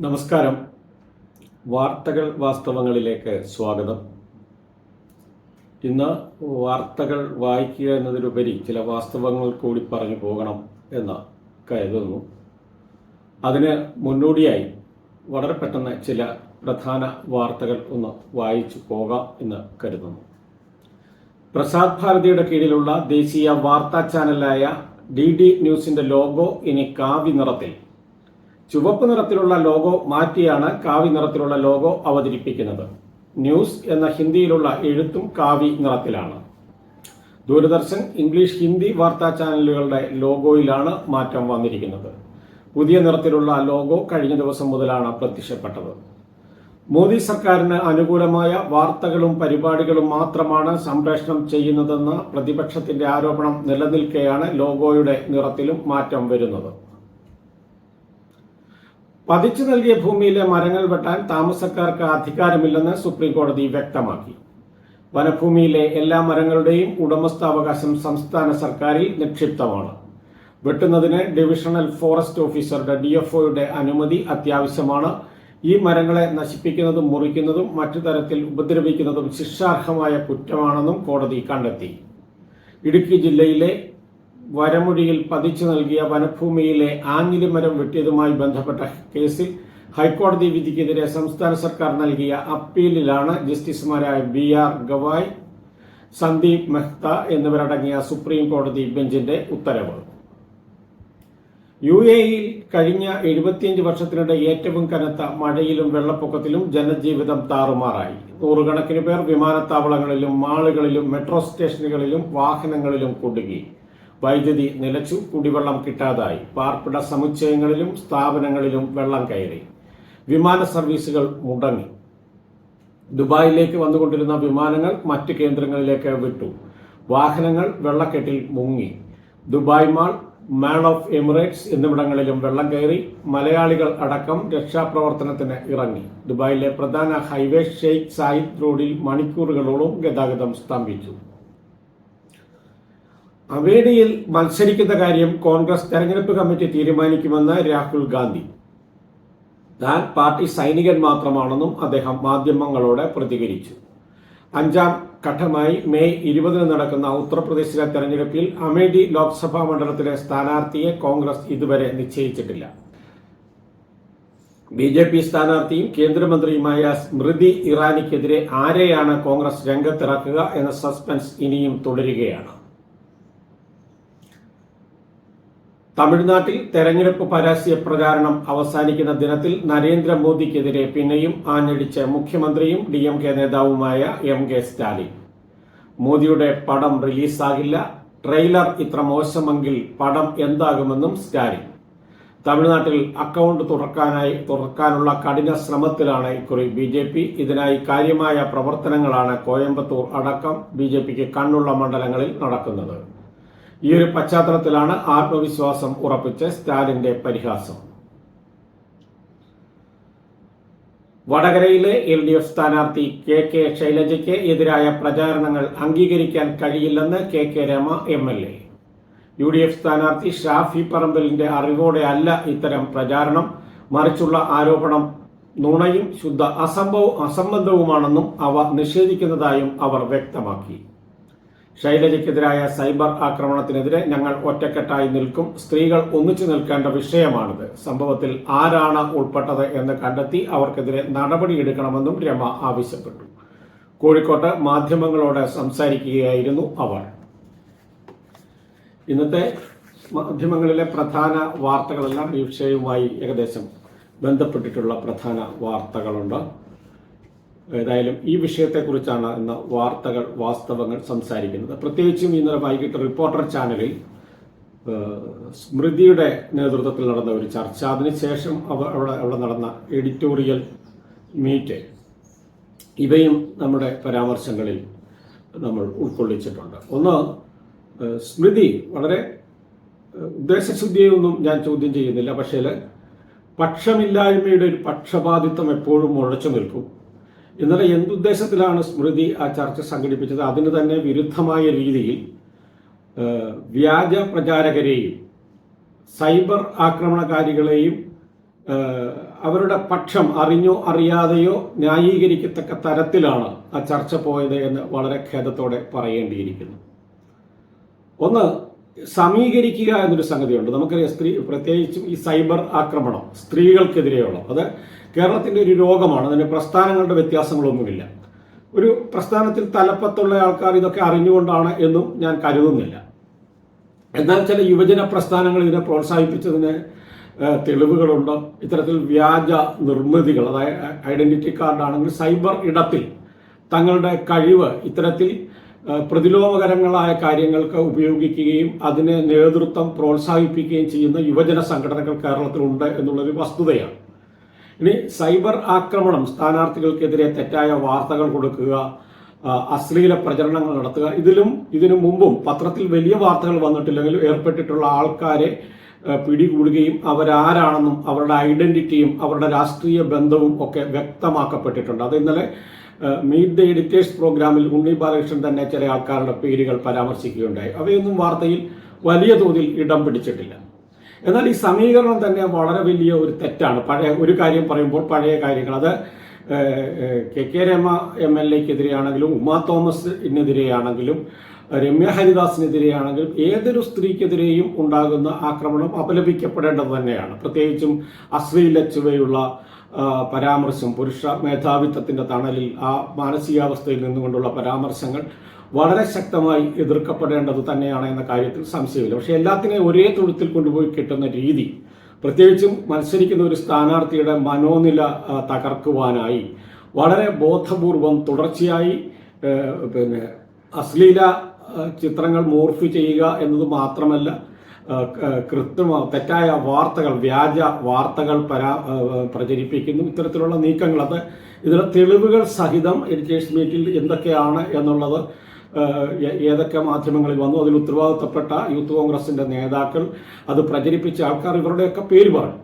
നമസ്കാരം. വാർത്തകൾ വാസ്തവങ്ങളിലേക്ക് സ്വാഗതം. ഇന്ന് വാർത്തകൾ വായിക്കുക എന്നതിലുപരി ചില വാസ്തവങ്ങൾ കൂടി പറഞ്ഞു പോകണം എന്ന് കരുതുന്നു. അതിന് മുന്നോടിയായി വളരെ പെട്ടെന്ന് ചില പ്രധാന വാർത്തകൾ ഒന്ന് വായിച്ചു പോകാം എന്ന് കരുതുന്നു. പ്രസാദ് ഭാരതിയുടെ കീഴിലുള്ള ദേശീയ വാർത്താ ചാനലായ ഡി ഡി ന്യൂസിന്റെ ലോഗോ ഇനി കാവ്യ നിറത്തിൽ ചുവപ്പ് നിറത്തിലുള്ള ലോഗോ മാറ്റിയാണ് കാവി നിറത്തിലുള്ള ലോഗോ അവതരിപ്പിക്കുന്നത്. ന്യൂസ് എന്ന ഹിന്ദിയിലുള്ള എഴുത്തും കാവി നിറത്തിലാണ്. ദൂരദർശൻ ഇംഗ്ലീഷ് ഹിന്ദി വാർത്താ ചാനലുകളുടെ ലോഗോയിലാണ് മാറ്റം വന്നിരിക്കുന്നത്. പുതിയ നിറത്തിലുള്ള ലോഗോ കഴിഞ്ഞ ദിവസം മുതലാണ് പ്രത്യക്ഷപ്പെട്ടത്. മോദി സർക്കാരിന് അനുകൂലമായ വാർത്തകളും പരിപാടികളും മാത്രമാണ് സംപ്രേഷണം ചെയ്യുന്നതെന്ന പ്രതിപക്ഷത്തിന്റെ ആരോപണം നിലനിൽക്കെയാണ് ലോഗോയുടെ നിറത്തിലും മാറ്റം വരുന്നത്. പതിച്ചു നൽകിയ ഭൂമിയിലെ മരങ്ങൾ വെട്ടാൻ താമസക്കാർക്ക് അധികാരമില്ലെന്ന് സുപ്രീം കോടതി വ്യക്തമാക്കി. വനഭൂമിയിലെ എല്ലാ മരങ്ങളുടെയും ഉടമസ്ഥാവകാശം സംസ്ഥാന സർക്കാരിൽ നിക്ഷിപ്തമാണ്. വെട്ടുന്നതിന് ഡിവിഷണൽ ഫോറസ്റ്റ് ഓഫീസറുടെ ഡിഎഫ്ഒയുടെ അനുമതി അത്യാവശ്യമാണ്. ഈ മരങ്ങളെ നശിപ്പിക്കുന്നതും മുറിക്കുന്നതും മറ്റു തരത്തിൽ ഉപദ്രവിക്കുന്നതും ശിക്ഷാർഹമായ കുറ്റമാണെന്നും കോടതി കണ്ടെത്തി. ഇടുക്കി ജില്ലയിലെ വരമൊഴിയിൽ പതിച്ചു നൽകിയ വനഭൂമിയിലെ ആഞ്ഞിലിമരം വെട്ടിയതുമായി ബന്ധപ്പെട്ട കേസിൽ ഹൈക്കോടതി വിധിക്കെതിരെ സംസ്ഥാന സർക്കാർ നൽകിയ അപ്പീലിലാണ് ജസ്റ്റിസുമാരായ ബി ആർ ഗവായ് സന്ദീപ് മെഹ്ത എന്നിവരടങ്ങിയ സുപ്രീം കോടതി ബെഞ്ചിന്റെ ഉത്തരവ്. യു എയിൽ കഴിഞ്ഞ എഴുപത്തിയഞ്ച് വർഷത്തിനിടെ ഏറ്റവും കനത്ത മഴയിലും വെള്ളപ്പൊക്കത്തിലും ജനജീവിതം താറുമാറായി. നൂറുകണക്കിന് പേർ വിമാനത്താവളങ്ങളിലും മാളുകളിലും മെട്രോ സ്റ്റേഷനുകളിലും വാഹനങ്ങളിലും കുടുങ്ങി. വൈദ്യുതി നിലച്ചു കുടിവെള്ളം കിട്ടാതായി. പാർപ്പിട സമുച്ചയങ്ങളിലും സ്ഥാപനങ്ങളിലും വെള്ളം കയറി. വിമാന സർവീസുകൾ മുടങ്ങി. ദുബായിലേക്ക് വന്നുകൊണ്ടിരുന്ന വിമാനങ്ങൾ മറ്റ് കേന്ദ്രങ്ങളിലേക്ക് വിട്ടു. വാഹനങ്ങൾ വെള്ളക്കെട്ടിൽ മുങ്ങി. Dubai mall mall of Emirates എന്നിവിടങ്ങളിലും വെള്ളം കയറി. മലയാളികൾ അടക്കം രക്ഷാപ്രവർത്തനത്തിന് ഇറങ്ങി. ദുബായിലെ പ്രധാന ഹൈവേ ഷെയ്ഖ് സായിദ് റോഡിൽ മണിക്കൂറുകളോളം ഗതാഗതം സ്തംഭിച്ചു. അമേഠിയിൽ മത്സരിക്കുന്ന കാര്യം കോൺഗ്രസ് തെരഞ്ഞെടുപ്പ് കമ്മിറ്റി തീരുമാനിക്കുമെന്ന് രാഹുൽ ഗാന്ധി. താൻ പാർട്ടി സൈനികൻ മാത്രമാണെന്നും അദ്ദേഹം മാധ്യമങ്ങളോട് പ്രതികരിച്ചു. അഞ്ചാം ഘട്ടമായി മെയ് ഇരുപതിന് നടക്കുന്ന ഉത്തർപ്രദേശിലെ തെരഞ്ഞെടുപ്പിൽ അമേഠി ലോക്സഭാ മണ്ഡലത്തിലെ സ്ഥാനാർത്ഥിയെ കോൺഗ്രസ് ഇതുവരെ നിശ്ചയിച്ചിട്ടില്ല. ബി ജെ പി സ്ഥാനാർത്ഥിയും കേന്ദ്രമന്ത്രിയുമായ സ്മൃതി ഇറാനിക്കെതിരെ ആരെയാണ് കോൺഗ്രസ് രംഗത്തിറക്കുക എന്ന സസ്പെൻസ് ഇനിയും തുടരുകയാണ്. തമിഴ്നാട്ടിൽ തെരഞ്ഞെടുപ്പ് പരാജയ പ്രചാരണം അവസാനിക്കുന്ന ദിനത്തിൽ നരേന്ദ്രമോദിക്കെതിരെ പിന്നെയും ആഞ്ഞടിച്ച മുഖ്യമന്ത്രിയും ഡി എം കെ നേതാവുമായ എം കെ സ്റ്റാലിൻ. മോദിയുടെ പടം റിലീസാകില്ല. ട്രെയിലർ ഇത്ര മോശമെങ്കിൽ പടം എന്താകുമെന്നും സ്റ്റാലിൻ. തമിഴ്നാട്ടിൽ അക്കൗണ്ട് തുറക്കാനായി തുറക്കാനുള്ള കഠിന ശ്രമത്തിലാണ് ഇക്കുറി ബി ജെ പി. ഇതിനായി കാര്യമായ പ്രവർത്തനങ്ങളാണ് കോയമ്പത്തൂർ അടക്കം ബി ജെ പിക്ക് കണ്ണുള്ള മണ്ഡലങ്ങളിൽ നടക്കുന്നത്. ഈ ഒരു പശ്ചാത്തലത്തിലാണ് ആത്മവിശ്വാസം ഉറപ്പിച്ച സ്റ്റാലിന്റെ പരിഹാസം. വടകരയിലെ എൽ ഡി എഫ് സ്ഥാനാർത്ഥി കെ കെ ശൈലജയ്ക്ക് എതിരായ പ്രചാരണങ്ങൾ അംഗീകരിക്കാൻ കഴിയില്ലെന്ന് K K Rema M L A. U D F സ്ഥാനാർത്ഥി ഷാഫി പറമ്പലിന്റെ അറിവോടെ അല്ല ഇത്തരം പ്രചാരണം. മറിച്ചുള്ള ആരോപണം നുണയും ശുദ്ധ അസംഭവ അസംബന്ധവുമാണെന്നും അവ നിഷേധിക്കുന്നതായും അവർ വ്യക്തമാക്കി. ശൈലജയ്ക്കെതിരായ സൈബർ ആക്രമണത്തിനെതിരെ ഞങ്ങൾ ഒറ്റക്കെട്ടായി നിൽക്കും. സ്ത്രീകൾ ഒന്നിച്ചു നിൽക്കേണ്ട വിഷയമാണിത്. സംഭവത്തിൽ ആരാണ് ഉൾപ്പെട്ടത് എന്ന് കണ്ടെത്തി അവർക്കെതിരെ നടപടിയെടുക്കണമെന്നും രമ ആവശ്യപ്പെട്ടു. കോഴിക്കോട്ട് മാധ്യമങ്ങളോട് സംസാരിക്കുകയായിരുന്നു അവർ. ഇന്നത്തെ മാധ്യമങ്ങളിലെ പ്രധാന വാർത്തകളെല്ലാം ഈ വിഷയവുമായി ഏകദേശം ബന്ധപ്പെട്ടിട്ടുള്ള പ്രധാന വാർത്തകളുണ്ട്. ഏതായാലും ഈ വിഷയത്തെക്കുറിച്ചാണ് ഇന്ന് വാർത്തകൾ വാസ്തവങ്ങൾ സംസാരിക്കുന്നത്. പ്രത്യേകിച്ചും ഇന്നലെ വൈകിട്ട് റിപ്പോർട്ടർ ചാനലിൽ സ്മൃതിയുടെ നേതൃത്വത്തിൽ നടന്ന ഒരു ചർച്ച. അതിനുശേഷം അവ- അവിടെ അവിടെ നടന്ന എഡിറ്റോറിയൽ മീറ്റ്. ഇവയും നമ്മുടെ പരാമർശങ്ങളിൽ നമ്മൾ ഉൾക്കൊള്ളിച്ചിട്ടുണ്ട്. ഒന്ന് സ്മൃതി വളരെ ഉദ്ദേശശുദ്ധിയൊന്നും ഞാൻ ചോദ്യം ചെയ്യുന്നില്ല. പക്ഷേ പക്ഷമില്ലായ്മയുടെ ഒരു പക്ഷപാതിത്വം എപ്പോഴും മുഴച്ചു നിൽക്കും. ഇന്നലെ എന്തുദ്ദേശത്തിലാണ് സ്മൃതി ആ ചർച്ച സംഘടിപ്പിച്ചത്? അതിന് തന്നെ വിരുദ്ധമായ രീതിയിൽ വ്യാജ പ്രചാരകരെയും സൈബർ ആക്രമണകാരികളെയും അവരുടെ പക്ഷം അറിഞ്ഞോ അറിയാതെയോ ന്യായീകരിക്കത്തക്ക തരത്തിലാണ് ആ ചർച്ച പോയത് എന്ന് വളരെ ഖേദത്തോടെ പറയേണ്ടിയിരിക്കുന്നു. ഒന്ന് സമീകരിക്കുക എന്നൊരു സംഗതിയുണ്ട്. നമുക്കറിയാം സ്ത്രീ പ്രത്യേകിച്ചും ഈ സൈബർ ആക്രമണം സ്ത്രീകൾക്കെതിരെയുള്ള. അത് കേരളത്തിന്റെ ഒരു രോഗമാണ്. അതിന് പ്രസ്ഥാനങ്ങളുടെ വ്യത്യാസങ്ങളൊന്നുമില്ല. ഒരു പ്രസ്ഥാനത്തിൽ തലപ്പത്തുള്ള ആൾക്കാർ ഇതൊക്കെ അറിഞ്ഞുകൊണ്ടാണ് എന്നും ഞാൻ കരുതുന്നില്ല. എന്നാൽ ചില യുവജന പ്രസ്ഥാനങ്ങൾ ഇതിനെ പ്രോത്സാഹിപ്പിച്ചതിന് തെളിവുകളുണ്ട്. ഇത്തരത്തിൽ വ്യാജ നിർമ്മിതികൾ അതായത് ഐഡന്റിറ്റി കാർഡാണെങ്കിൽ സൈബർ ഇടത്തിൽ തങ്ങളുടെ കഴിവ് ഇത്തരത്തിൽ പ്രതിലോമകരങ്ങളായ കാര്യങ്ങൾക്ക് ഉപയോഗിക്കുകയും അതിന് നേതൃത്വം പ്രോത്സാഹിപ്പിക്കുകയും ചെയ്യുന്ന യുവജന സംഘടനകൾ കേരളത്തിലുണ്ട് എന്നുള്ളൊരു വസ്തുതയാണ്. ഇനി സൈബർ ആക്രമണം സ്ഥാനാർത്ഥികൾക്കെതിരെ തെറ്റായ വാർത്തകൾ കൊടുക്കുക അശ്ലീല പ്രചരണങ്ങൾ നടത്തുക ഇതിലും ഇതിനു മുമ്പും പത്രത്തിൽ വലിയ വാർത്തകൾ വന്നിട്ടില്ലെങ്കിലും ഏർപ്പെട്ടിട്ടുള്ള ആൾക്കാരെ പിടികൂടുകയും അവരാരാണെന്നും അവരുടെ ഐഡന്റിറ്റിയും അവരുടെ രാഷ്ട്രീയ ബന്ധവും ഒക്കെ വ്യക്തമാക്കപ്പെട്ടിട്ടുണ്ട്. അത് ഇന്നലെ മീറ്റ് ദ എഡിറ്റേഴ്സ് പ്രോഗ്രാമിൽ ഉണ്ണി ബാലകൃഷ്ണൻ തന്നെ ചില ആൾക്കാരുടെ പേരുകൾ പരാമർശിക്കുകയുണ്ടായി. അവയൊന്നും വാർത്തയിൽ വലിയ തോതിൽ ഇടം പിടിച്ചിട്ടില്ല. എന്നാൽ ഈ സമീകരണം തന്നെ വളരെ വലിയ ഒരു തെറ്റാണ്. പഴയ ഒരു കാര്യം പറയുമ്പോൾ പഴയ കാര്യങ്ങൾ. അത് K K Rema M L എക്കെതിരെയാണെങ്കിലും Uma തോമസിനെതിരെയാണെങ്കിലും രമ്യ ഹരിദാസിനെതിരെയാണെങ്കിലും ഏതൊരു സ്ത്രീക്കെതിരെയും ഉണ്ടാകുന്ന ആക്രമണം അപലപിക്കപ്പെടേണ്ടത് തന്നെയാണ്. പ്രത്യേകിച്ചും അശ്ലീല ചുവയുള്ള പരാമർശം പുരുഷ മേധാവിത്വത്തിന്റെ തണലിൽ ആ മാനസികാവസ്ഥയിൽ നിന്നുകൊണ്ടുള്ള പരാമർശങ്ങൾ വളരെ ശക്തമായി എതിർക്കപ്പെടേണ്ടത് തന്നെയാണ് എന്ന കാര്യത്തിൽ സംശയമില്ല. പക്ഷേ എല്ലാത്തിനെയും ഒരേ തൊഴുത്തിൽ കൊണ്ടുപോയി കിട്ടുന്ന രീതി പ്രത്യേകിച്ചും മത്സരിക്കുന്ന ഒരു സ്ഥാനാർത്ഥിയുടെ മനോനില തകർക്കുവാനായി വളരെ ബോധപൂർവം തുടർച്ചയായി പിന്നെ അശ്ലീല ചിത്രങ്ങൾ മോർഫ് ചെയ്യുക എന്നത് മാത്രമല്ല കൃത്രിമ തെറ്റായ വാർത്തകൾ വ്യാജ വാർത്തകൾ പരാ പ്രചരിപ്പിക്കുന്നു ഇത്തരത്തിലുള്ള നീക്കങ്ങൾ. അത് ഇതിലെ തെളിവുകൾ സഹിതം എഡ്യൂക്കേഷൻ മീറ്റിൽ എന്തൊക്കെയാണ് എന്നുള്ളത് ഏതൊക്കെ മാധ്യമങ്ങളിൽ വന്നു അതിൽ ഉത്തരവാദിത്തപ്പെട്ട യൂത്ത് കോൺഗ്രസിന്റെ നേതാക്കൾ അത് പ്രചരിപ്പിച്ച ആൾക്കാർ ഇവരുടെയൊക്കെ പേര് പറഞ്ഞു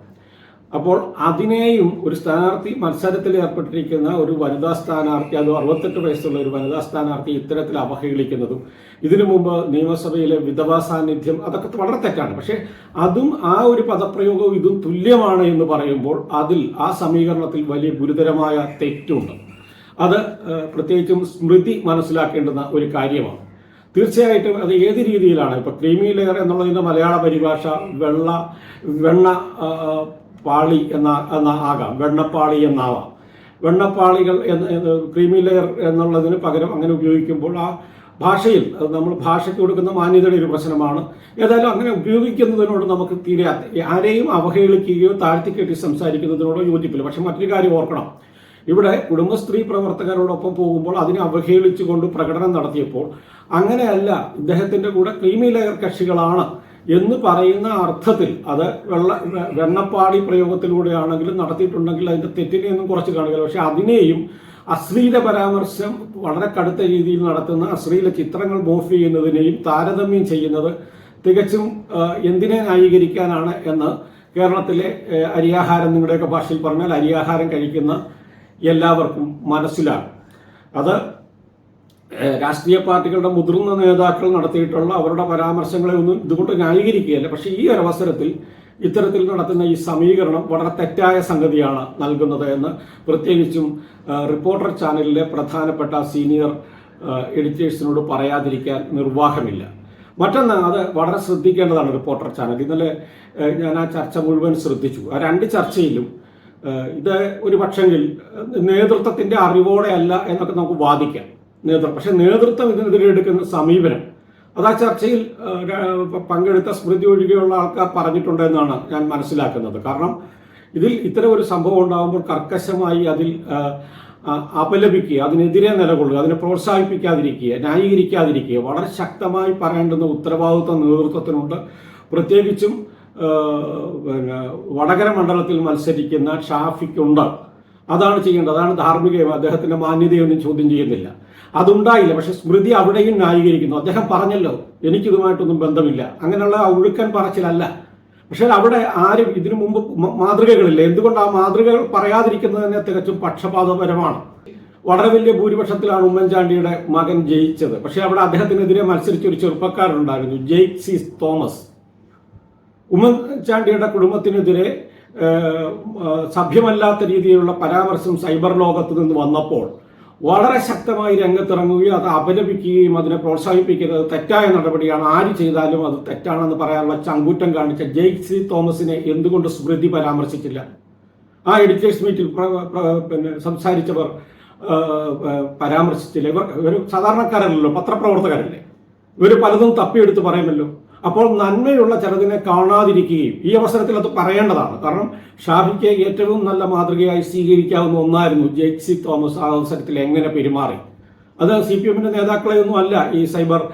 അപ്പോൾ അതിനെയും ഒരു സ്ഥാനാർത്ഥി മത്സരത്തിൽ ഏർപ്പെട്ടിരിക്കുന്ന ഒരു വനിതാ സ്ഥാനാർത്ഥി അത് അറുപത്തെട്ട് വയസ്സുള്ള ഒരു വനിതാ സ്ഥാനാർത്ഥി ഇത്തരത്തിൽ അവഹേളിക്കുന്നതും ഇതിനു മുമ്പ് നിയമസഭയിലെ വിധവാ സാന്നിധ്യം അതൊക്കെ വളരെ തെറ്റാണ്. പക്ഷേ അതും ആ ഒരു പദപ്രയോഗവും ഇതും തുല്യമാണ് എന്ന് പറയുമ്പോൾ അതിൽ ആ സമീകരണത്തിൽ വലിയ ഗുരുതരമായ തെറ്റുണ്ട്. അത് പ്രത്യേകിച്ചും സ്മൃതി മനസ്സിലാക്കേണ്ടുന്ന ഒരു കാര്യമാണ്. തീർച്ചയായിട്ടും അത് ഏത് രീതിയിലാണ്? ഇപ്പൊ ക്രീമി ലെയർ എന്നുള്ളതിന്റെ മലയാള പരിഭാഷ വെള്ള വെണ്ണ പാളി എന്ന എന്ന ആകാം. വെണ്ണപ്പാളി എന്നാവാം. വെണ്ണപ്പാളികൾ എന്ന് ക്രീമി ലെയർ എന്നുള്ളതിന് പകരം അങ്ങനെ ഉപയോഗിക്കുമ്പോൾ ആ ഭാഷയിൽ അത് നമ്മൾ ഭാഷയ്ക്ക് കൊടുക്കുന്ന മാന്യതയുടെ ഒരു പ്രശ്നമാണ്. ഏതായാലും അങ്ങനെ ഉപയോഗിക്കുന്നതിനോട് നമുക്ക് തീരെ ആരെയും അവഹേളിക്കുകയോ താഴ്ത്തിക്കെട്ടി സംസാരിക്കുന്നതിനോടോ യോജിപ്പില്ല. പക്ഷെ മറ്റൊരു കാര്യം ഓർക്കണം. ഇവിടെ കുടുംബസ്ത്രീ പ്രവർത്തകരോടൊപ്പം പോകുമ്പോൾ അതിനെ അവഹേളിച്ചുകൊണ്ട് പ്രകടനം നടത്തിയപ്പോൾ അങ്ങനെയല്ല ഇദ്ദേഹത്തിന്റെ കൂടെ ക്രീമി ലെയർ കക്ഷികളാണ് എന്ന് പറയുന്ന അർത്ഥത്തിൽ അത് വെള്ള വെണ്ണപ്പാടി പ്രയോഗത്തിലൂടെയാണെങ്കിലും നടത്തിയിട്ടുണ്ടെങ്കിൽ അതിന്റെ തെറ്റിനെയൊന്നും കുറച്ച് കാണുക പക്ഷെ അതിനെയും അശ്ലീല പരാമർശം വളരെ കടുത്ത രീതിയിൽ നടത്തുന്ന അശ്ലീല ചിത്രങ്ങൾ മോഫ് ചെയ്യുന്നതിനെയും താരതമ്യം ചെയ്യുന്നത് തികച്ചും എന്തിനെ ന്യായീകരിക്കാനാണ് എന്ന് കേരളത്തിലെ അരിയാഹാരം നിങ്ങളുടെയൊക്കെ ഭാഷയിൽ പറഞ്ഞാൽ അരിയാഹാരം കഴിക്കുന്ന എല്ലാവർക്കും മനസ്സിലാകും. അത് രാഷ്ട്രീയ പാർട്ടികളുടെ മുതിർന്ന നേതാക്കൾ നടത്തിയിട്ടുള്ള അവരുടെ പരാമർശങ്ങളെ ഒന്നും ഇതുകൊണ്ട് ന്യായീകരിക്കുകയല്ല. പക്ഷേ ഈ ഒരു അവസരത്തിൽ ഇത്തരത്തിൽ നടത്തുന്ന ഈ സമീകരണം വളരെ തെറ്റായ സംഗതിയാണ് നൽകുന്നത് എന്ന് പ്രത്യേകിച്ചും റിപ്പോർട്ടർ ചാനലിലെ പ്രധാനപ്പെട്ട സീനിയർ എഡിറ്റേഴ്സിനോട് പറയാതിരിക്കാൻ നിർവാഹമില്ല. മറ്റൊന്ന് അത് വളരെ ശ്രദ്ധിക്കേണ്ടതാണ് റിപ്പോർട്ടർ ചാനൽ. ഇന്നലെ ഞാൻ ആ ചർച്ച മുഴുവൻ ശ്രദ്ധിച്ചു. ആ രണ്ട് ചർച്ചയിലും ഇത് ഒരു പക്ഷെങ്കിൽ നേതൃത്വത്തിന്റെ അറിവോടെ അല്ല എന്നൊക്കെ നമുക്ക് വാദിക്കാം. നേതൃത്വം. പക്ഷെ നേതൃത്വം ഇതിനെതിരെ എടുക്കുന്ന സമീപനം. അത് ആ ചർച്ചയിൽ പങ്കെടുത്ത സ്മൃതി ഒഴികെയുള്ള ആൾക്കാർ പറഞ്ഞിട്ടുണ്ടെന്നാണ് ഞാൻ മനസ്സിലാക്കുന്നത്. കാരണം ഇതിൽ ഇത്തരം ഒരു സംഭവം ഉണ്ടാകുമ്പോൾ കർക്കശമായി അതിൽ അപലപിക്കുക അതിനെതിരെ നിലകൊള്ളുക അതിനെ പ്രോത്സാഹിപ്പിക്കാതിരിക്കുക ന്യായീകരിക്കാതിരിക്കുക വളരെ ശക്തമായി പറയേണ്ടുന്ന ഉത്തരവാദിത്വം നേതൃത്വത്തിനുണ്ട്. പ്രത്യേകിച്ചും പിന്നെ വടകര മണ്ഡലത്തിൽ മത്സരിക്കുന്ന ഷാഫിക്കുണ്ട്. അതാണ് ചെയ്യേണ്ടത്. അതാണ് ധാർമ്മികയും അദ്ദേഹത്തിന്റെ മാന്യതയൊന്നും ചോദ്യം ചെയ്യുന്നില്ല. അതുണ്ടായില്ല. പക്ഷെ സ്മൃതി അവിടെയും ന്യായീകരിക്കുന്നു. അദ്ദേഹം പറഞ്ഞല്ലോ എനിക്കിതുമായിട്ടൊന്നും ബന്ധമില്ല. അങ്ങനെയുള്ള ഒഴുക്കൻ പറച്ചിലല്ല. പക്ഷെ അവിടെ ആരും ഇതിനു മുമ്പ് മാതൃകകളില്ല. എന്തുകൊണ്ട് ആ മാതൃകകൾ പറയാതിരിക്കുന്നത് തന്നെ തികച്ചും പക്ഷപാതപരമാണ്. വളരെ വലിയ ഭൂരിപക്ഷത്തിലാണ് ഉമ്മൻചാണ്ടിയുടെ മകൻ ജയിച്ചത്. പക്ഷെ അവിടെ അദ്ദേഹത്തിനെതിരെ മത്സരിച്ച ഒരു ചെറുപ്പക്കാരുണ്ടായിരുന്നു ജെയ്ക് സി തോമസ്. ഉമ്മൻചാണ്ടിയുടെ കുടുംബത്തിനെതിരെ സഭ്യമല്ലാത്ത രീതിയിലുള്ള പരാമർശം സൈബർ ലോകത്ത് നിന്ന് വന്നപ്പോൾ വളരെ ശക്തമായി രംഗത്തിറങ്ങുകയും അത് അപലപിക്കുകയും അതിനെ പ്രോത്സാഹിപ്പിക്കുന്നത് തെറ്റായ നടപടിയാണ്. ആര് ചെയ്താലും അത് തെറ്റാണെന്ന് പറയാനുള്ള ചങ്കൂറ്റം കാണിച്ച ജെയ് സി തോമസിനെ എന്തുകൊണ്ട് സ്മൃതി പരാമർശിച്ചില്ല? ആ എഡിറ്റേഴ്സ് മീറ്റിൽ പിന്നെ സംസാരിച്ചവർ പരാമർശിച്ചില്ല. ഇവർ ഇവർ സാധാരണക്കാരല്ലല്ലോ പത്രപ്രവർത്തകരല്ലേ. ഇവർ പലതും തപ്പിയെടുത്ത് പറയുമല്ലോ. അപ്പോൾ നന്മയുള്ള ചിലതിനെ കാണാതിരിക്കുകയും ഈ അവസരത്തിൽ അത് പറയേണ്ടതാണ്. കാരണം ഷാഫിക്ക് ഏറ്റവും നല്ല മാതൃകയായി സ്വീകരിക്കാവുന്ന ഒന്നായിരുന്നു ജെയ്സി തോമസ്. ആ അവസരത്തിൽ എങ്ങനെ പെരുമാറി? അത് സി പി എമ്മിന്റെ നേതാക്കളെ ഒന്നും അല്ല ഈ സൈബർ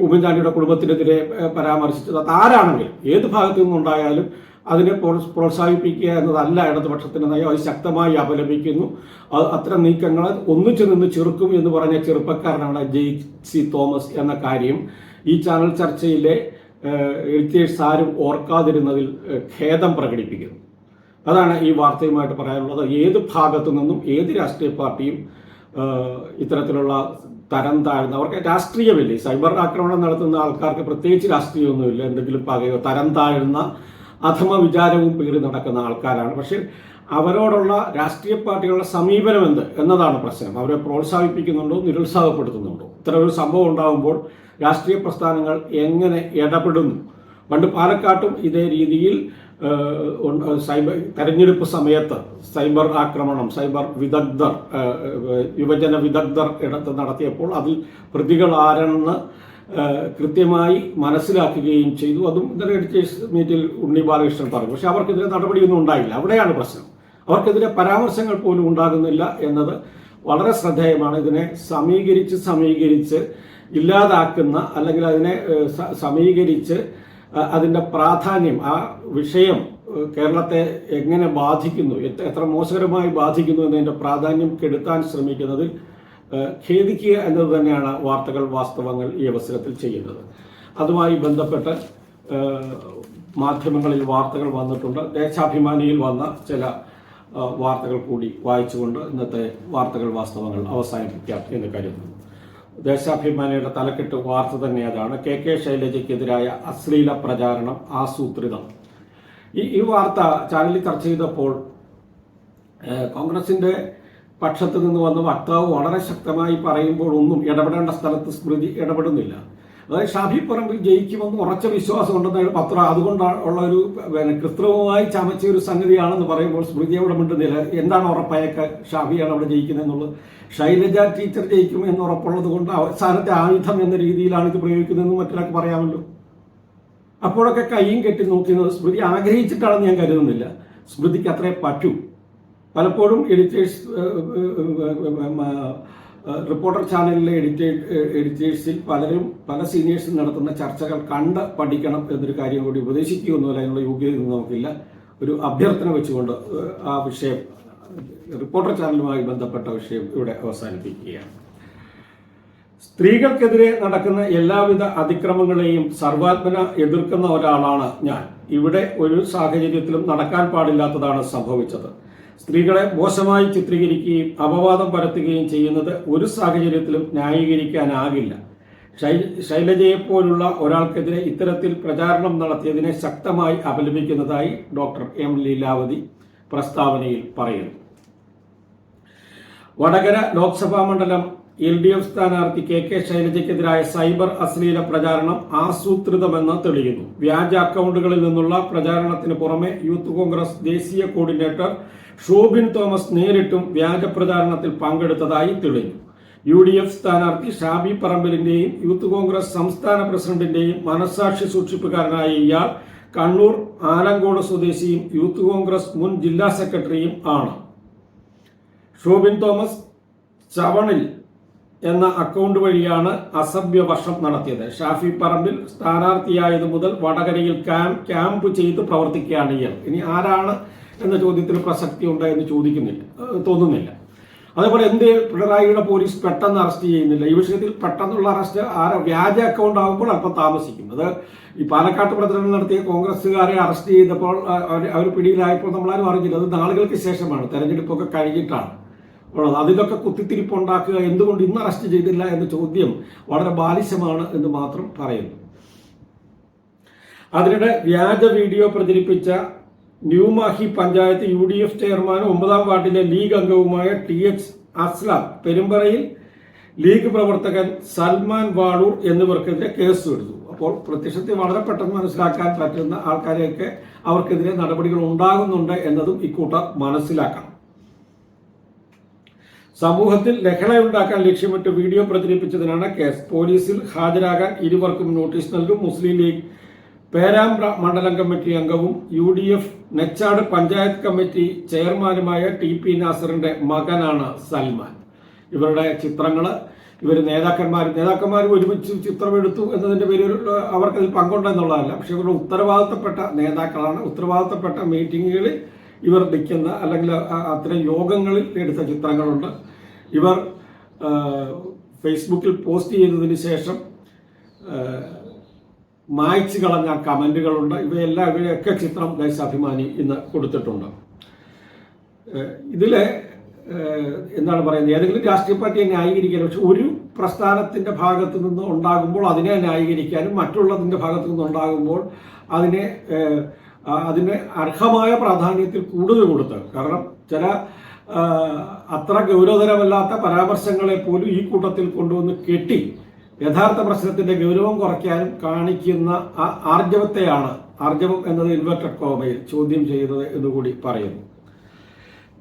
ഉമ്മൻചാണ്ടിയുടെ കുടുംബത്തിനെതിരെ പരാമർശിച്ചത്. അത് ആരാണെങ്കിലും ഏത് ഭാഗത്തു നിന്നുണ്ടായാലും അതിനെ പ്രോത്സ- പ്രോത്സാഹിപ്പിക്കുക എന്നതല്ല ഇടതുപക്ഷത്തിന്റെ നയം. അത് ശക്തമായി അപലപിക്കുന്നു. അത് അത്തരം നീക്കങ്ങളെ ഒന്നിച്ചു നിന്ന് ചെറുക്കും എന്ന് പറഞ്ഞ ചെറുപ്പക്കാരനാണ് ജെയ് സി തോമസ് എന്ന കാര്യം ഈ ചാനൽ ചർച്ചയിലെ എഡിറ്റേഴ്സ് ആരും ഓർക്കാതിരുന്നതിൽ ഖേദം പ്രകടിപ്പിക്കുന്നു. അതാണ് ഈ വാർത്തയുമായിട്ട് പറയാനുള്ളത്. ഏത് ഭാഗത്തു നിന്നും ഏത് രാഷ്ട്രീയ പാർട്ടിയും ഇത്തരത്തിലുള്ള തരം താഴ്ന്ന അവർക്ക് രാഷ്ട്രീയമില്ലേ? സൈബർ ആക്രമണം നടത്തുന്ന ആൾക്കാർക്ക് പ്രത്യേകിച്ച് രാഷ്ട്രീയമൊന്നുമില്ല. എന്തെങ്കിലും പകയോ തരം താഴ്ന്ന അഥമ വിചാരവും പേറി നടക്കുന്ന ആൾക്കാരാണ്. പക്ഷെ അവരോടുള്ള രാഷ്ട്രീയ പാർട്ടികളുടെ സമീപനം എന്ത്? എന്നതാണ് പ്രശ്നം. അവരെ പ്രോത്സാഹിപ്പിക്കുന്നുണ്ടോ നിരുത്സാഹപ്പെടുത്തുന്നുണ്ടോ? ഇത്തരം ഒരു സംഭവം ഉണ്ടാകുമ്പോൾ രാഷ്ട്രീയ പ്രസ്ഥാനങ്ങൾ എങ്ങനെ ഇടപെടുന്നു? പണ്ട് പാലക്കാട്ടും ഇതേ രീതിയിൽ സൈബർ തെരഞ്ഞെടുപ്പ് സമയത്ത് സൈബർ ആക്രമണം സൈബർ വിദഗ്ധർ യുവജന വിദഗ്ധർ ഇടത്ത് നടത്തിയപ്പോൾ അതിൽ പ്രതികൾ ആരെന്ന് കൃത്യമായി മനസ്സിലാക്കുകയും ചെയ്തു. അതും ഇന്നലെ എഡിറ്റേഴ്സ് മീറ്റിൽ ഉണ്ണി ബാലകൃഷ്ണൻ പറഞ്ഞു. പക്ഷെ അവർക്കെതിരെ നടപടിയൊന്നും ഉണ്ടായില്ല. അവിടെയാണ് പ്രശ്നം. അവർക്കെതിരെ പരാമർശങ്ങൾ പോലും ഉണ്ടാകുന്നില്ല എന്നത് വളരെ ശ്രദ്ധേയമാണ്. ഇതിനെ സമീകരിച്ച് സമീകരിച്ച് ഇല്ലാതാക്കുന്ന അല്ലെങ്കിൽ അതിനെ സമീകരിച്ച് അതിന്റെ പ്രാധാന്യം ആ വിഷയം കേരളത്തെ എങ്ങനെ ബാധിക്കുന്നു എത്ര മോശകരമായി ബാധിക്കുന്നു എന്നതിന്റെ പ്രാധാന്യം കെടുത്താൻ ശ്രമിക്കുന്നതിൽ ഖേദിക്കുക എന്നത് തന്നെയാണ് വാർത്തകൾ വാസ്തവങ്ങൾ ഈ അവസരത്തിൽ ചെയ്യുന്നത്. അതുമായി ബന്ധപ്പെട്ട് മാധ്യമങ്ങളിൽ വാർത്തകൾ വന്നിട്ടുണ്ട്. ദേശാഭിമാനിയിൽ വന്ന ചില വാർത്തകൾ കൂടി വായിച്ചുകൊണ്ട് ഇന്നത്തെ വാർത്തകൾ വാസ്തവങ്ങൾ അവസാനിപ്പിക്കാം എന്ന് കരുതുന്നു ദേശാഭിമാനിയുടെ തലക്കെട്ട് വാർത്ത തന്നെ അതാണ്. കെ കെ ശൈലജയ്ക്കെതിരായ അശ്ലീല പ്രചാരണം ആസൂത്രിതം. ഈ ഈ വാർത്ത ചാനലിൽ ചർച്ച ചെയ്തപ്പോൾ കോൺഗ്രസിന്റെ പക്ഷത്ത് നിന്ന് വന്ന വക്താവ് വളരെ ശക്തമായി പറയുമ്പോൾ ഒന്നും ഇടപെടേണ്ട സ്ഥലത്ത് സ്മൃതി ഇടപെടുന്നില്ല. അതായത് ഷാഫി പറമ്പിൽ ജയിക്കുമെന്ന് ഉറച്ച വിശ്വാസം ഉണ്ടെന്ന് പത്ര. അതുകൊണ്ടാണ് ഉള്ള ഒരു പിന്നെ കൃത്രിമമായി ചമച്ച ഒരു സംഗതിയാണെന്ന് പറയുമ്പോൾ സ്മൃതി അവിടെ മിണ്ടുന്നില്ല എന്താണ് ഉറപ്പായൊക്കെ ഷാഫിയാണ് അവിടെ ജയിക്കുന്നതെന്നുള്ളത് ശൈലജ ടീച്ചർ ജയിക്കും എന്ന് ഉറപ്പുള്ളത് കൊണ്ട് അവസാനത്തെ ആയുധം എന്ന രീതിയിലാണ് ഇത് പ്രയോഗിക്കുന്നതെന്ന് മറ്റൊരാൾക്ക് പറയാമല്ലോ. അപ്പോഴൊക്കെ കൈയും കെട്ടി നോക്കുന്നത് സ്മൃതി ആഗ്രഹിച്ചിട്ടാണെന്ന് ഞാൻ കരുതുന്നില്ല. സ്മൃതിക്ക് അത്രേ പറ്റൂ. പലപ്പോഴും എഡിറ്റേഴ്സ് റിപ്പോർട്ടർ ചാനലിലെ എഡിറ്റേ എഡിറ്റേഴ്സിൽ പലരും പല സീനിയേഴ്സും നടത്തുന്ന ചർച്ചകൾ കണ്ട് പഠിക്കണം എന്നൊരു കാര്യം കൂടി ഉപദേശിക്കുകയൊന്നുമില്ല അതിനുള്ള യോഗ്യതയൊന്നും നമുക്കില്ല. ഒരു അഭ്യർത്ഥന വെച്ചുകൊണ്ട് ആ വിഷയം റിപ്പോർട്ടർ ചാനലുമായി ബന്ധപ്പെട്ട വിഷയം ഇവിടെ അവസാനിപ്പിക്കുകയാണ്. സ്ത്രീകൾക്കെതിരെ നടക്കുന്ന എല്ലാവിധ അതിക്രമങ്ങളെയും സർവാത്മന എതിർക്കുന്ന ഒരാളാണ് ഞാൻ. ഇവിടെ ഒരു സാഹചര്യത്തിലും നടക്കാൻ പാടില്ലാത്തതാണ് സംഭവിച്ചത്. സ്ത്രീകളെ മോശമായി ചിത്രീകരിക്കുകയും അപവാദം പരത്തുകയും ചെയ്യുന്നത് ഒരു സാഹചര്യത്തിലും ന്യായീകരിക്കാനാകില്ല. ശൈലജയെപ്പോലുള്ള ഒരാൾക്കെതിരെ ഇത്തരത്തിൽ പ്രചാരണം നടത്തിയതിനെ ശക്തമായി അപലപിക്കുന്നതായി ഡോക്ടർ എം ലീലാവതി പ്രസ്താവനയിൽ പറയുന്നു. വടകര ലോക്സഭാ മണ്ഡലം എൽ ഡി എഫ് സ്ഥാനാർത്ഥി കെ കെ ശൈലജയ്ക്കെതിരായ സൈബർ അശ്ലീല പ്രചാരണം ആസൂത്രിതമെന്ന് തെളിയുന്നു. വ്യാജ അക്കൗണ്ടുകളിൽ നിന്നുള്ള പ്രചാരണത്തിന് പുറമെ യൂത്ത് കോൺഗ്രസ് ദേശീയ കോർഡിനേറ്റർ ഷോബിൻ തോമസ് നേരിട്ടും വ്യാജ പ്രചാരണത്തിൽ പങ്കെടുത്തതായി തെളിഞ്ഞു. യു ഡി എഫ് സ്ഥാനാർത്ഥി ഷാബി പറമ്പലിന്റെയും യൂത്ത് കോൺഗ്രസ് സംസ്ഥാന പ്രസിഡന്റിന്റെയും മനസാക്ഷി സൂക്ഷിപ്പുകാരനായ ഇയാൾ കണ്ണൂർ ആലങ്കോട് സ്വദേശിയും യൂത്ത് കോൺഗ്രസ് മുൻ ജില്ലാ സെക്രട്ടറിയും ആണ്. ഷോബിൻ തോമസ് ചവണിൽ എന്ന അക്കൗണ്ട് വഴിയാണ് അസഭ്യ വർഷം നടത്തിയത്. ഷാഫി പറമ്പിൽ സ്ഥാനാർത്ഥിയായതു മുതൽ വടകരയിൽ ക്യാമ്പ് ക്യാമ്പ് ചെയ്ത് പ്രവർത്തിക്കുകയാണ് ഇയാൾ. ഇനി ആരാണ് എന്ന ചോദ്യത്തിന് പ്രസക്തി ഉണ്ടോ എന്ന് ചോദിക്കുന്നില്ല. തോന്നുന്നില്ല. അതേപോലെ എന്ത് പിണറായിയുടെ പോലീസ് പെട്ടെന്ന് അറസ്റ്റ് ചെയ്യുന്നില്ല. ഈ വിഷയത്തിൽ പെട്ടെന്നുള്ള അറസ്റ്റ് ആരെ വ്യാജ അക്കൗണ്ട് ആകുമ്പോൾ അല്പം താമസിക്കും അത് ഈ പാലക്കാട്ട് പ്രചരണം നടത്തിയ കോൺഗ്രസ്സുകാരെ അറസ്റ്റ് ചെയ്തപ്പോൾ അവർ പിടിയിലായപ്പോൾ നമ്മളാരും അറിഞ്ഞില്ല. അത് നാളുകൾക്ക് ശേഷമാണ്. തെരഞ്ഞെടുപ്പൊക്കെ കഴിഞ്ഞിട്ടാണ്. ഉള്ളത്. അതിലൊക്കെ കുത്തിത്തിരിപ്പുണ്ടാക്കുക എന്തുകൊണ്ട് ഇന്ന് അറസ്റ്റ് ചെയ്തില്ല എന്ന ചോദ്യം വളരെ ബാലിശമാണ് എന്ന് മാത്രം പറയുന്നു. അതിനിടെ വ്യാജ വീഡിയോ പ്രചരിപ്പിച്ച New Mahe panchayat U D F ചെയർമാനും ഒമ്പതാം വാർഡിലെ ലീഗ് അംഗവുമായ ടി എച്ച് അസ്ലാം പെരുമ്പറയിൽ ലീഗ് പ്രവർത്തകൻ സൽമാൻ വാളൂർ എന്നിവർക്കെതിരെ കേസ് എടുത്തു. അപ്പോൾ പ്രത്യക്ഷത്തിൽ വളരെ പെട്ടെന്ന് മനസ്സിലാക്കാൻ പറ്റുന്ന ആൾക്കാരെയൊക്കെ അവർക്കെതിരെ നടപടികൾ ഉണ്ടാകുന്നുണ്ട് എന്നതും ഇക്കൂട്ടർ മനസ്സിലാക്കണം. സമൂഹത്തിൽ ലഹളയുണ്ടാക്കാൻ ലക്ഷ്യമിട്ട് വീഡിയോ പ്രചരിപ്പിച്ചതിനാണ് കേസ്. പോലീസിൽ ഹാജരാകാൻ ഇരുവർക്കും നോട്ടീസ് നൽകും. മുസ്ലിം ലീഗ് പേരാമ്പ്ര മണ്ഡലം കമ്മിറ്റി അംഗവും U D F Nechad panchayat committee ചെയർമാനുമായ ടി പി നാസറിന്റെ മകനാണ് സൽമാൻ. ഇവരുടെ ചിത്രങ്ങൾ ഇവർ നേതാക്കന്മാർ നേതാക്കന്മാർ ഒരുമിച്ച് ചിത്രമെടുത്തു എന്നതിന്റെ പേരിൽ അവർക്കതിൽ പങ്കുണ്ടെന്നുള്ളതല്ല. പക്ഷെ ഇവരുടെ ഉത്തരവാദിത്തപ്പെട്ട നേതാക്കളാണ്. ഉത്തരവാദിത്തപ്പെട്ട മീറ്റിങ്ങുകളിൽ ഇവർ നിൽക്കുന്ന അല്ലെങ്കിൽ അത്തരം യോഗങ്ങളിൽ എടുത്ത ചിത്രങ്ങളുണ്ട്. ഇവർ ഫേസ്ബുക്കിൽ പോസ്റ്റ് ചെയ്തതിന് ശേഷം മായ്ച്ചു കളഞ്ഞ കമന്റുകളുണ്ട്. ഇവയെല്ലാം ഇവയൊക്കെ ചിത്രം ദേശാഭിമാനി ഇന്ന് കൊടുത്തിട്ടുണ്ട്. ഇതിൽ എന്താണ് പറയുന്നത്? ഏതെങ്കിലും രാഷ്ട്രീയ പാർട്ടിയെ ന്യായീകരിക്കാൻ പക്ഷെ ഒരു പ്രസ്ഥാനത്തിന്റെ ഭാഗത്തു നിന്ന് ഉണ്ടാകുമ്പോൾ അതിനെ ന്യായീകരിക്കാനും മറ്റുള്ളതിന്റെ ഭാഗത്തു നിന്ന് ഉണ്ടാകുമ്പോൾ അതിനെ അതിന് അർഹമായ പ്രാധാന്യത്തിൽ കൂടുതൽ കൊടുത്ത് കാരണം ചില അത്ര ഗൗരവതരമല്ലാത്ത പരാമർശങ്ങളെ പോലും ഈ കൂട്ടത്തിൽ കൊണ്ടുവന്ന് കെട്ടി യഥാർത്ഥ പ്രശ്നത്തിന്റെ ഗൗരവം കുറയ്ക്കാനും കാണിക്കുന്ന ആ ആർജവത്തെയാണ് ആർജവം എന്നത് ഇൻവെർട്ടഡ് കോമയിൽ ചോദ്യം ചെയ്തത് എന്നുകൂടി പറയുന്നു.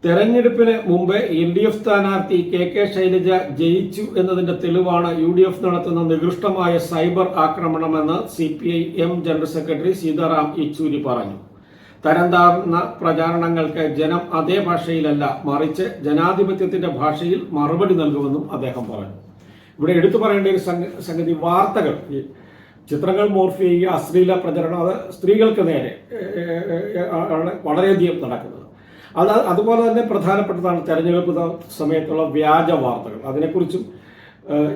തെരഞ്ഞെടുപ്പിന് മുമ്പ് എൽ ഡി എഫ് സ്ഥാനാർത്ഥി കെ കെ ശൈലജ ജയിച്ചു എന്നതിന്റെ തെളിവാണ് യു ഡി എഫ് നടത്തുന്ന നികൃഷ്ടമായ cyber ആക്രമണമെന്ന് C P I M general secretary Sitaram Yechury പറഞ്ഞു. തരംതാർന്ന പ്രചാരണങ്ങൾക്ക് ജനം അതേ ഭാഷയിലല്ല മറിച്ച് ജനാധിപത്യത്തിന്റെ ഭാഷയിൽ മറുപടി നൽകുമെന്നും അദ്ദേഹം പറഞ്ഞു. ഇവിടെ എടുത്തു പറയേണ്ട ഒരു സംഗതി വാർത്തകൾ. ഈ ചിത്രങ്ങൾ മോർഫ് ചെയ്യുക അശ്ലീല പ്രചരണം അത് സ്ത്രീകൾക്ക് നേരെ ആണ് വളരെയധികം നടക്കുന്നത്. അത് അതുപോലെ തന്നെ പ്രധാനപ്പെട്ടതാണ് തെരഞ്ഞെടുപ്പ് സമയത്തുള്ള വ്യാജ വാർത്തകൾ. അതിനെക്കുറിച്ചും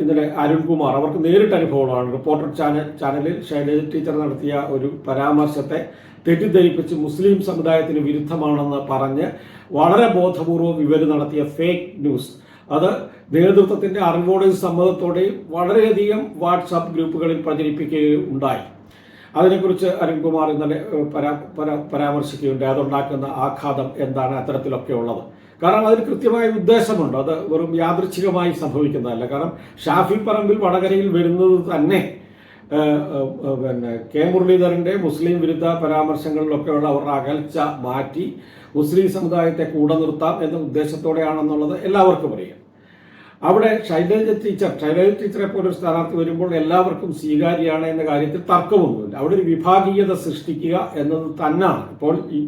ഇന്നലെ അരുൺകുമാർ അവർക്ക് നേരിട്ട് അനുഭവമാണ്. റിപ്പോർട്ടർ ചാനൽ ചാനലിൽ ശൈലജ ടീച്ചർ നടത്തിയ ഒരു പരാമർശത്തെ തെറ്റിദ്ധരിപ്പിച്ച് മുസ്ലിം സമുദായത്തിന് വിരുദ്ധമാണെന്ന് പറഞ്ഞ് വളരെ ബോധപൂർവം ഇവർ നടത്തിയ ഫേക്ക് ന്യൂസ്. അത് നേതൃത്വത്തിന്റെ അറിവോടെയും സമ്മതത്തോടെയും വളരെയധികം വാട്സാപ്പ് ഗ്രൂപ്പുകളിൽ പ്രചരിപ്പിക്കുകയുണ്ടായി. അതിനെക്കുറിച്ച് അരുൺകുമാർ ഇന്നലെ പരാ പരാ പരാമർശിക്കുകയുണ്ടായി. അതുണ്ടാക്കുന്ന ആഘാതം എന്താണ് അത്തരത്തിലൊക്കെ ഉള്ളത്? കാരണം അതിന് കൃത്യമായ ഉദ്ദേശമുണ്ട്. അത് വെറും യാദൃച്ഛികമായി സംഭവിക്കുന്നതല്ല. കാരണം ഷാഫി പറമ്പിൽ വടകരയിൽ വരുന്നത് തന്നെ പിന്നെ കെ മുരളീധരന്റെ മുസ്ലിം വിരുദ്ധ പരാമർശങ്ങളിലൊക്കെയുള്ള അവരുടെ അകൽച്ച മാറ്റി മുസ്ലിം സമുദായത്തെ കൂടെ നിർത്താം എന്ന ഉദ്ദേശത്തോടെയാണെന്നുള്ളത് എല്ലാവർക്കും അറിയാം. അവിടെ ശൈലജ ടീച്ചർ ശൈലജ ടീച്ചറെ പോലെ ഒരു സ്ഥാനാർത്ഥി വരുമ്പോൾ എല്ലാവർക്കും സ്വീകാര്യമാണ് എന്ന കാര്യത്തിൽ തർക്കമൊന്നുമില്ല. അവിടെ ഒരു വിഭാഗീയത സൃഷ്ടിക്കുക എന്നത് തന്നെയാണ് ഇപ്പോൾ ഈ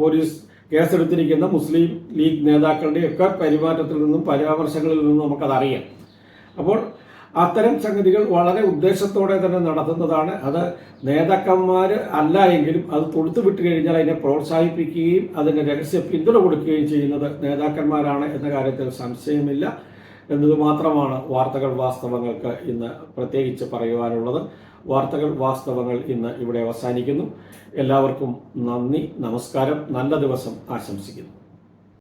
പോലീസ് കേസെടുത്തിരിക്കുന്ന മുസ്ലിം ലീഗ് നേതാക്കളുടെയൊക്കെ പെരുമാറ്റത്തിൽ നിന്നും പരാമർശങ്ങളിൽ നിന്നും നമുക്കതറിയാം. അപ്പോൾ അത്തരം സംഗതികൾ വളരെ ഉദ്ദേശത്തോടെ തന്നെ നടത്തുന്നതാണ്. അത് നേതാക്കന്മാർ അല്ല എങ്കിലും അത് തൊടുത്തു വിട്ട് കഴിഞ്ഞാൽ അതിനെ പ്രോത്സാഹിപ്പിക്കുകയും അതിന് രഹസ്യ പിന്തുണ കൊടുക്കുകയും ചെയ്യുന്നത് നേതാക്കന്മാരാണ് എന്ന കാര്യത്തിൽ സംശയമില്ല എന്നത് മാത്രമാണ് വാർത്തകൾ വാസ്തവങ്ങൾക്ക് ഇന്ന് പ്രത്യേകിച്ച് പറയുവാനുള്ളത്. വാർത്തകൾ വാസ്തവങ്ങൾ ഇന്ന് ഇവിടെ അവസാനിക്കുന്നു. എല്ലാവർക്കും നന്ദി നമസ്കാരം നല്ല ദിവസം ആശംസിക്കുന്നു.